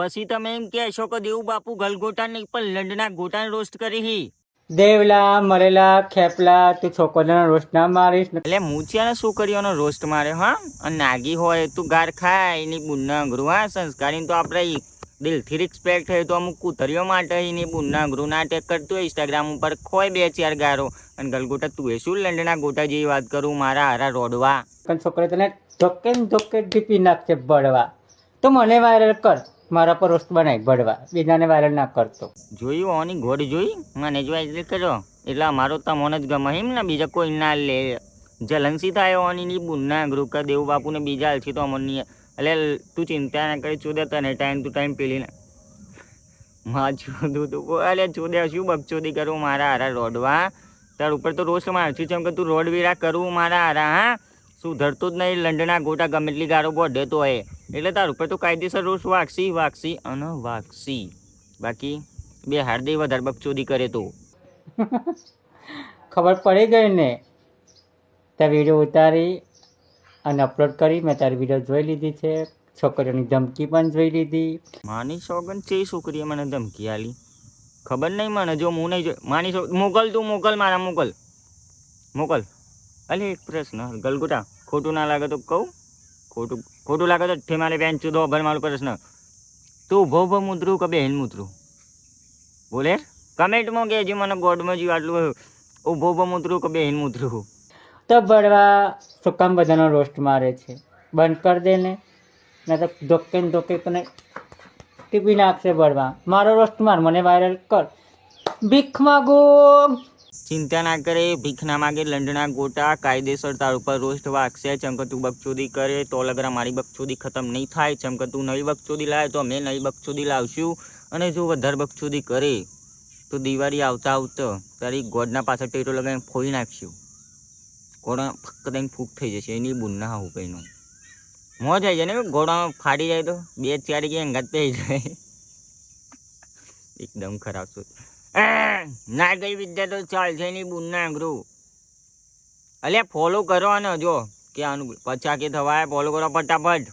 પછી તમે એમ કહેશો કે દેવું બાપુ ગલગોટા નહીં પણ લંડના ગોટા રોસ્ટ કરી હી. દેવલા મરેલા ખેપલા તું છોકરીનો રોસ્ટ ના મારીશ. એટલે મૂછિયાના છોકરીઓનો રોસ્ટ મારે હા? અને નાગી હોય તું ગાર ખાય એની બુનના ગૃહ હા? સંસ્કારી તો આપણે દિલથી રિસ્પેક્ટ હોય તો અમુક કૂતરીઓ માટે એની બુનના અઘરું નાટક કરતું હોય ઇન્સ્ટાગ્રામ ઉપર ખોય બે ચાર ગારો. અને ગલગોટા તું એ શું લંડના ગોટા જેવી વાત કરું? મારા હારા રોડવા. પણ છોકરી તને ધોકે ધોકે ટીપી નાખશે બળવા. તો મને વાયરલ કર. મારા પર રોસ્ટ બનાવી ભડવા બીજાને વાયરલ ના કરતો. જોયું, ઓની ઘોડી જોઈ? મને જ એટલે કર્યો એટલે અમારો તમને જ ગમે એમ ને, બીજા કોઈ ના લે. જલનસી થાય ઓની ની બુનના ગૃહ કર દેવું બાપુને બીજા હાલથી તો અમરની એટલે તું ચિંતા ના કરી, ચોદે તને ટાઈમ ટુ ટાઈમ પેલી ના માં ચોદું તું. અરે ચોદે, શું બકચોદી કરું મારા હારા રોડવા તાર ઉપર તો રોસ્ટ મારશું જેમ કે તું રોડ વીરા કરવું મારા હારા, હા? શું ધરતું જ નહીં, લંડના ગોટા ગમે એટલી ગારો બોઢે તો હોય એટલે તારું પર તો કાયદેસર રોષ વાગશી વાગશી અને વાગશી. બાકી બે હાર્દે વધારે બકચોદી કરે તો. ખબર પડી ગઈ ને? તે વીડિયો ઉતારી અને અપલોડ કરી. મેં તારી વીડિયો જોઈ લીધી છે. છોકરીઓની ધમકી પણ જોઈ લીધી. માની સોગન છે છોકરીએ મને ધમકી આલી ખબર નહીં મને જો હું નહીં જો માની સો મોકલ તું મોકલ મારા મોકલ. મોકલ. અલે એક પ્રશ્ન ગલગોટા ખોટું ના લાગે તો કહું. ખોટું ખોટું લાગે તો ઠે મારે બેન ચૂદો ભર મારું પ્રશ્ન તું ઊભો ઊભો મુતરું કે બેન મુદ્રુ બોલે? કમેન્ટમાં કહેજો મને ગોડમાં જીવ આટલું ઊભો ઊભો મુતરું કે બેન મુદ્રુ તો બળવા સુકામ બધાનો રોસ્ટ મારે છે. બંધ કરી દે ને. તો ધોકે ને ધોકે કને ટીપી નાખશે બળવા મારો રોસ્ટ માર, મને વાયરલ કર. ભીખ માગો. ચિંતા ના કરે ભીખ ના માગે લંડના ગોટા કાયદેસર તાર ઉપર રોસ્ટ વાગશે. ચમકે તું બકચોદી કરે તો લગરા મારી બકચોદી ખતમ નહીં થાય. ચમકે તું નવી બકચોદી લાવે તો અમે નવી બકચોદી લાવશું. અને જો વધારે બકચોદી કરે તો દિવાળી આવતા આવતા તારી ગોડના પાછળ ટેટો લગાવીને ફોડી નાખશું. ઘોડા ફક્ત ફૂક થઈ જશે એની બુનના કઈ નું મોજ આવી જાય ને ઘોડામાં ફાડી જાય તો બે ચાર ગયા અંગાત પે જાય. એકદમ ખરાબ આ, ના ગઈ વિદ્યા તો ચાલશે નહીં બુનના આંગરું અલ્યા ફોલો કરો અને જો, કે આનું પચા કે થવાય ફોલો કરો ફટાફટ.